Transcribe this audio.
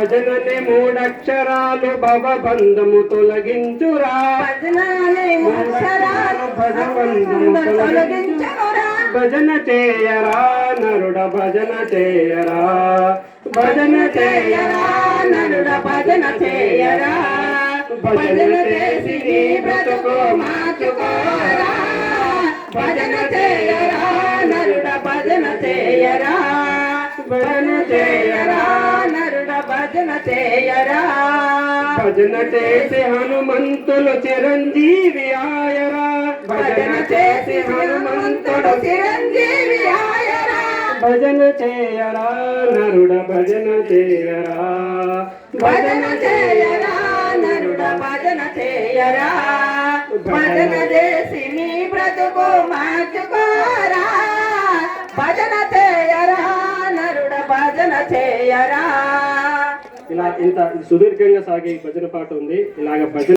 భజనని మూడక్షరాలు భవబంధము తొలగించురా. భజనని ముసరాలు భగవంతుడు తొలగించనురా భజన చేయరా నరుడ భజన చేయరా. భజన చేయరా నరుడ భజన చేయరా. భజన చేసి నీ బ్రతుకు మార్చుకోరా. భజన చేయరా నరుడ భజన చేయరా. భజన చేయరా. భజన చేసి హనుమంతులు చిరంజీవి ఆయరా. భజన చేసి హనుమంతుడు చిరంజీవి ఆయరా. భజన చేయరా నరుడ భజన చేయరా. భజన చేయరా నరుడ భజన చేయరా. భజన చేసి నీ బ్రతుకు మార్చుకోరా. భజన చేయరా నరుడ భజన చేయరా. ఇలా ఇంత సుదీర్ఘంగా సాగే ఈ భజన పాట ఉంది. ఇలాగ భజన